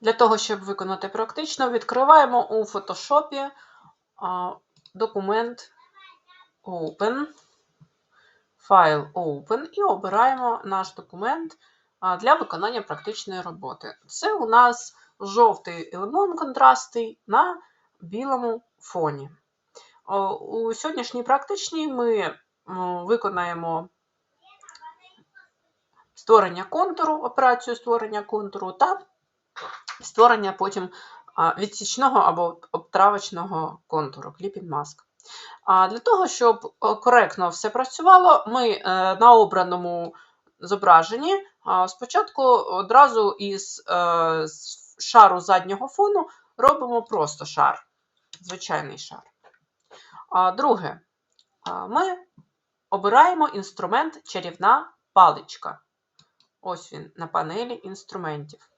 Для того, щоб виконати практично, відкриваємо у Photoshop документ Open, файл Open і обираємо наш документ для виконання практичної роботи. Це у нас жовтий лимон контрастий на білому фоні. У сьогоднішній практичній ми виконаємо створення контуру, операцію створення контуру та створення потім відсічного або обтравочного контуру, кліпінг маск. Для того, щоб е, коректно все працювало, ми е, на обраному зображенні спочатку одразу із е, шару заднього фону робимо просто шар, звичайний шар. Друге, ми обираємо інструмент чарівна паличка. Ось він на панелі інструментів.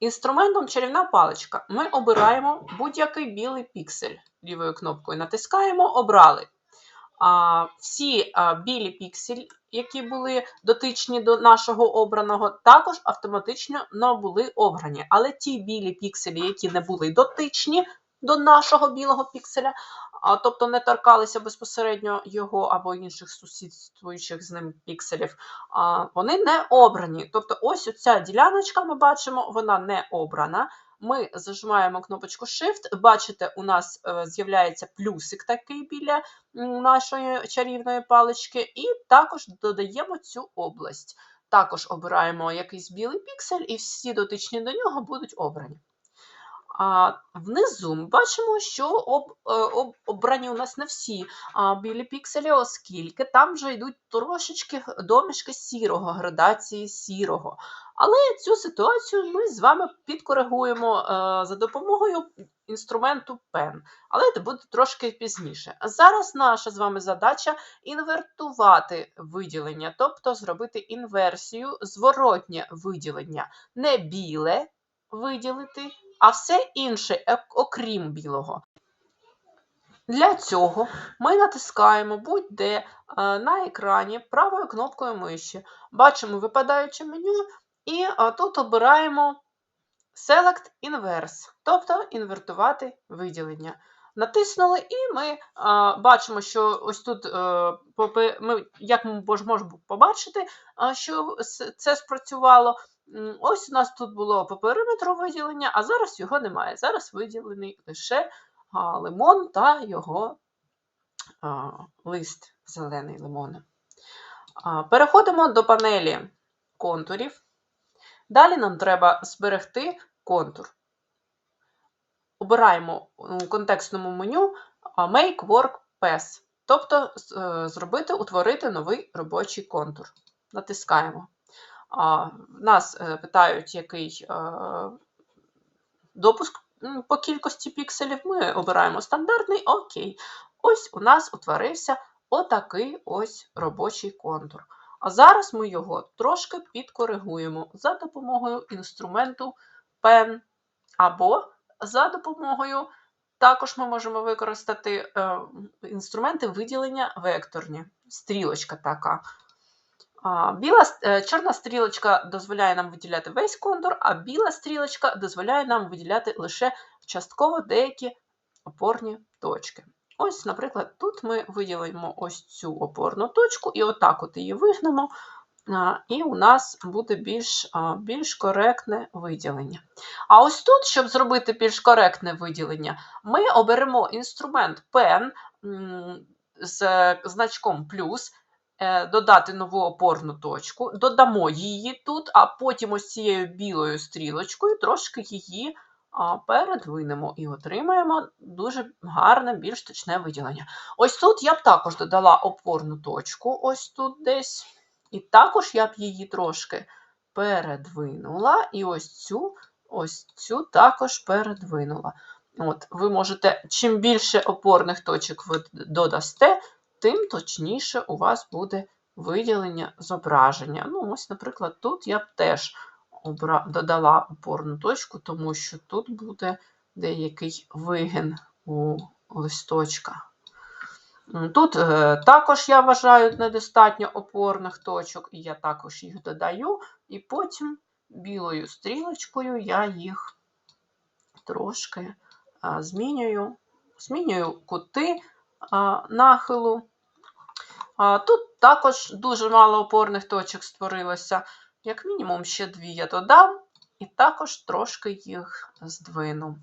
Інструментом чарівна паличка ми обираємо будь-який білий піксель. Лівою кнопкою натискаємо, обрали. Всі білі пікселі, які були дотичні до нашого обраного, також автоматично не були обрані. Але ті білі пікселі, які не були дотичні до нашого білого пікселя, а, тобто не торкалися безпосередньо його або інших сусідствуючих з ним пікселів, а, вони не обрані. Тобто, ось ця діляночка, ми бачимо, вона не обрана. Ми зажимаємо кнопочку Shift, бачите, у нас е, з'являється плюсик такий біля нашої чарівної палички, і також додаємо цю область. Також обираємо якийсь білий піксель, і всі дотичні до нього будуть обрані. А, Внизу ми бачимо, що об, е, об, обрані у нас не всі а, білі пікселі, оскільки там вже йдуть трошечки домішки сірого, градації сірого. Але цю ситуацію ми з вами підкоригуємо е, за допомогою інструменту Pen. Але це буде трошки пізніше. А зараз наша з вами задача інвертувати виділення, тобто зробити інверсію, зворотнє виділення, не біле виділити а все інше, е, окрім білого. Для цього ми натискаємо будь-де е, на екрані правою кнопкою миші. Бачимо випадаюче меню, і е, тут обираємо Select Inverse, тобто інвертувати виділення. Натиснули, і ми а, бачимо, що ось тут, а, ми, як ми можемо побачити, а, що це спрацювало. Ось у нас тут було по периметру виділення, а зараз його немає. Зараз виділений лише лимон та його лист зелений лимон. Переходимо до панелі контурів. Далі нам треба зберегти контур. Обираємо у контекстному меню Make Work Path, тобто е, зробити, утворити новий робочий контур. Натискаємо. Нас е, питають, який е, допуск по кількості пікселів. Ми обираємо стандартний окей. Ось у нас утворився отакий ось робочий контур. А зараз ми його трошки підкоригуємо за допомогою інструменту Pen або за допомогою, також ми можемо використати е, інструменти виділення векторні, стрілочка така. Біла, е, Чорна стрілочка дозволяє нам виділяти весь контур, а біла стрілочка дозволяє нам виділяти лише частково деякі опорні точки. Ось, наприклад, тут ми виділимо ось цю опорну точку, і отак от її вигнемо, і у нас буде більш більш коректне виділення. А ось тут, щоб зробити більш коректне виділення, ми оберемо інструмент Pen з значком плюс. Е, додати нову опорну точку, додамо її тут, а потім ось цією білою стрілочкою трошки її передвинемо і отримаємо дуже гарне, більш точне виділення. Ось тут я б також додала опорну точку, ось тут десь. І також я б її трошки передвинула, і ось цю ось цю також передвинула. От, Ви можете, чим більше опорних точок ви додасте, тим точніше у вас буде виділення зображення. Ну, ось, наприклад, тут я б теж додала опорну точку, тому що тут буде деякий вигин у листочка. Тут е, також, я вважаю, недостатньо опорних точок, і я також їх додаю, і потім білою стрілочкою я їх трошки змінюю, змінюю кути нахилу. Тут також дуже мало опорних точок створилося. Як мінімум, ще дві я додам, і також трошки їх здвину.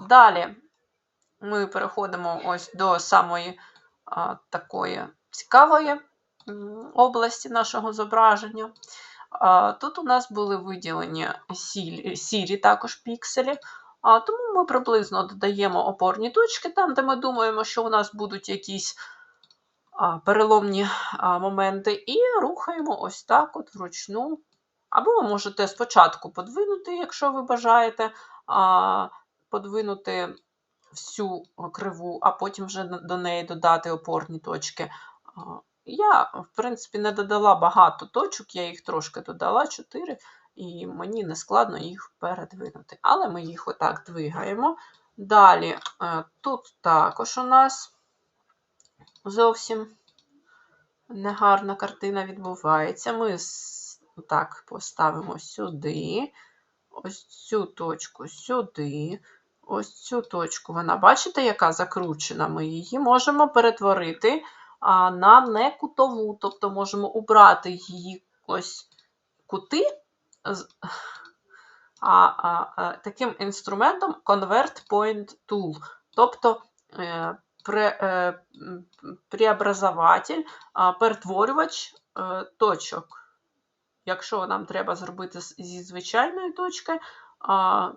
Далі ми переходимо ось до самої такої цікавої області нашого зображення. Тут у нас були виділені сіль- сірі також пікселі, тому ми приблизно додаємо опорні точки там, де ми думаємо, що у нас будуть якісь переломні моменти, і рухаємо ось так от вручну. Або ви можете спочатку подвинути, якщо ви бажаєте, подвинути всю криву, а потім вже до неї додати опорні точки. Я, в принципі, не додала багато точок, я їх трошки додала 4, і мені не складно їх передвинути. Але ми їх отак двигаємо. Далі, е, тут також у нас зовсім негарна картина відбувається. Ми так поставимо сюди, ось цю точку сюди, ось цю точку. Вона, бачите, яка закручена? Ми її можемо перетворити на некутову, тобто можемо убрати її ось кути а, а, а, таким інструментом Convert Point Tool, тобто е, е, преобразователь, а, перетворювач е, точок. Якщо нам треба зробити зі звичайної точки, а,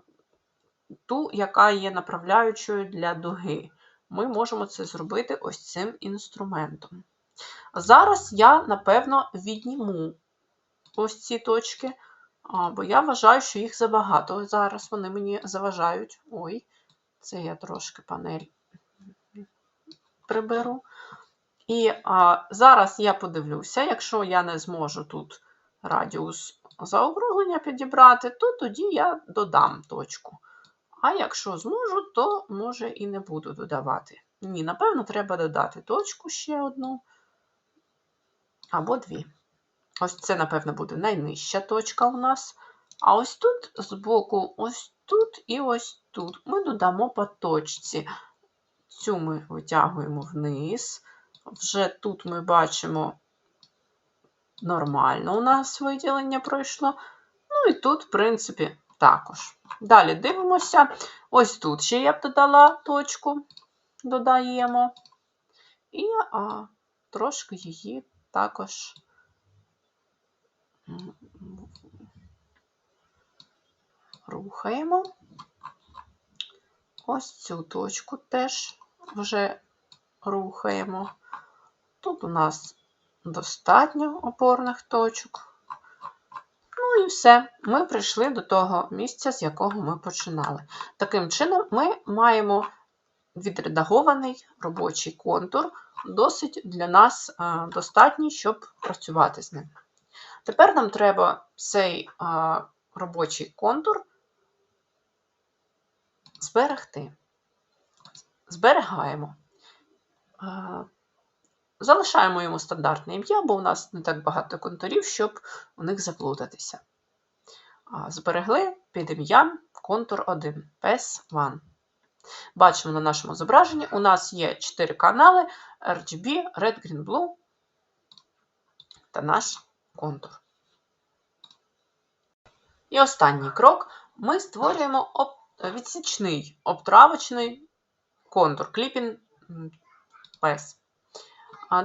ту, яка є направляючою для дуги, ми можемо це зробити ось цим інструментом. Зараз я, напевно, відніму ось ці точки, бо я вважаю, що їх забагато. Зараз вони мені заважають. Ой, це я трошки панель приберу. І а, зараз я подивлюся, якщо я не зможу тут радіус заокруглення підібрати, то тоді я додам точку. А якщо зможу, то може і не буду додавати. Ні, напевно, треба додати точку ще одну або дві. Ось це, напевно, буде найнижча точка у нас. А ось тут збоку, ось тут і ось тут ми додамо по точці. Цю ми витягуємо вниз. Вже тут ми бачимо нормально у нас виділення пройшло. Ну і тут, в принципі, також. Далі дивимося. Ось тут ще я б додала точку, додаємо. І а, трошки її також рухаємо. Ось цю точку теж вже рухаємо. Тут у нас достатньо опорних точок. Ну і все. Ми прийшли до того місця, з якого ми починали. Таким чином, ми маємо відредагований робочий контур, досить для нас достатній, щоб працювати з ним. Тепер нам треба цей робочий контур зберегти. Зберігаємо. Залишаємо йому стандартне ім'я, бо у нас не так багато контурів, щоб у них заплутатися. Зберегли під ім'ям контур 1 PS1. Бачимо на нашому зображенні, у нас є 4 канали RGB, Red, Green, Blue та наш контур. І останній крок ми створюємо відсічний обтравочний контур м, PS.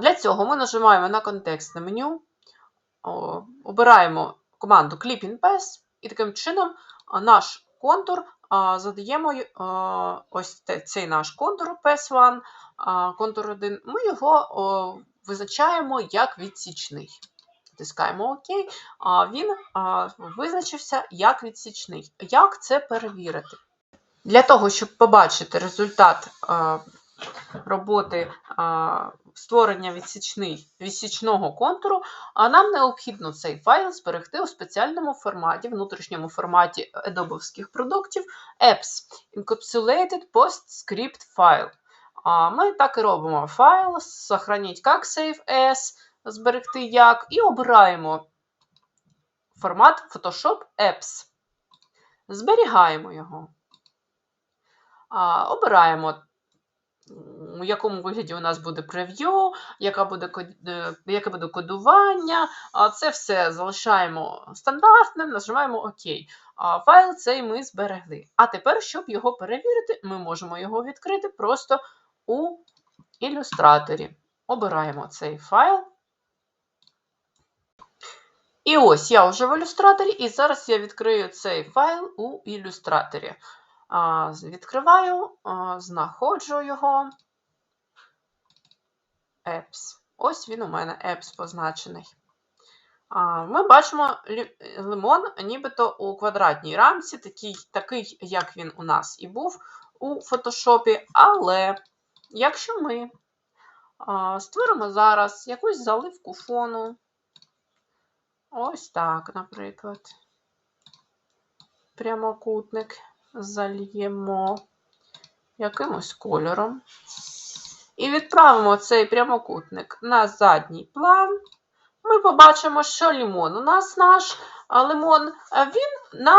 Для цього ми нажимаємо на контекстне меню, обираємо команду Clipping Pass, і таким чином наш контур задаємо ось цей наш контур PS1, контур 1, ми його визначаємо як відсічний. Натискаємо ОК, а він визначився як відсічний. Як це перевірити? Для того, щоб побачити результат роботи створення відсічного контуру, а нам необхідно цей файл зберегти у спеціальному форматі, внутрішньому форматі Adobe продуктів Apps Encapsulated PostScript File. А ми так і робимо файл, сохраніть як Save As, зберегти як, і обираємо формат Photoshop Apps. Зберігаємо його. Обираємо, у якому вигляді у нас буде прев'ю, е, яке буде кодування. Це все залишаємо стандартним, нажимаємо ОК. Файл цей ми зберегли. А тепер, щоб його перевірити, ми можемо його відкрити просто у ілюстраторі. Обираємо цей файл. І ось я вже в ілюстраторі, і зараз я відкрию цей файл у ілюстраторі. Відкриваю, знаходжу його. Apps. Ось він у мене Apps позначений. Ми бачимо лимон нібито у квадратній рамці, такий, такий, як він у нас і був у фотошопі. Але якщо ми створимо зараз якусь заливку фону, ось так, наприклад, прямокутник зальємо якимось кольором. І відправимо цей прямокутник на задній план. Ми побачимо, що лимон у нас наш лимон, він на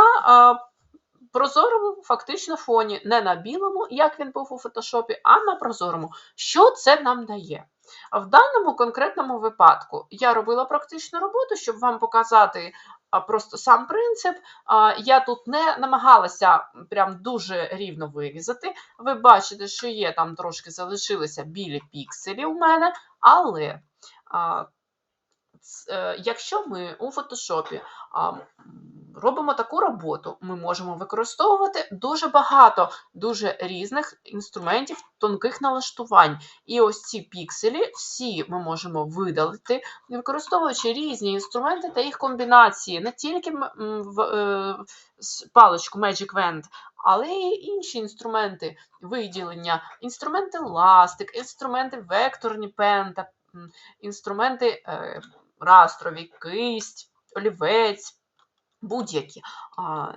прозорому фактично фоні, не на білому, як він був у фотошопі, а на прозорому. Що це нам дає? В даному конкретному випадку я робила практичну роботу, щоб вам показати просто сам принцип. Я тут не намагалася прям дуже рівно вирізати. Ви бачите, що є там трошки залишилися білі пікселі у мене, але е, якщо ми у фотошопі робимо таку роботу, ми можемо використовувати дуже багато дуже різних інструментів, тонких налаштувань. І ось ці пікселі всі ми можемо видалити, використовуючи різні інструменти та їх комбінації, не тільки в, е, паличку Magic Wand, але й інші інструменти виділення, інструменти ластик, інструменти векторні пента, інструменти е, растрові, кисть, олівець, будь-які.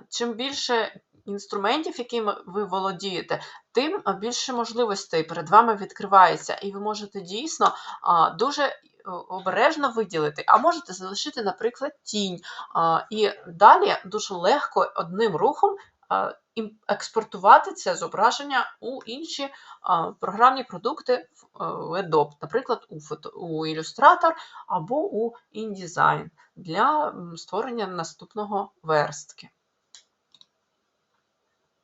Чим більше інструментів, якими ви володієте, тим більше можливостей перед вами відкривається, і ви можете дійсно дуже е, обережно виділити, а можете залишити, наприклад, тінь. І далі дуже легко одним рухом експортувати це зображення у інші програмні продукти в е, Adobe, наприклад, у, фото, у Illustrator або у InDesign для створення наступного верстки.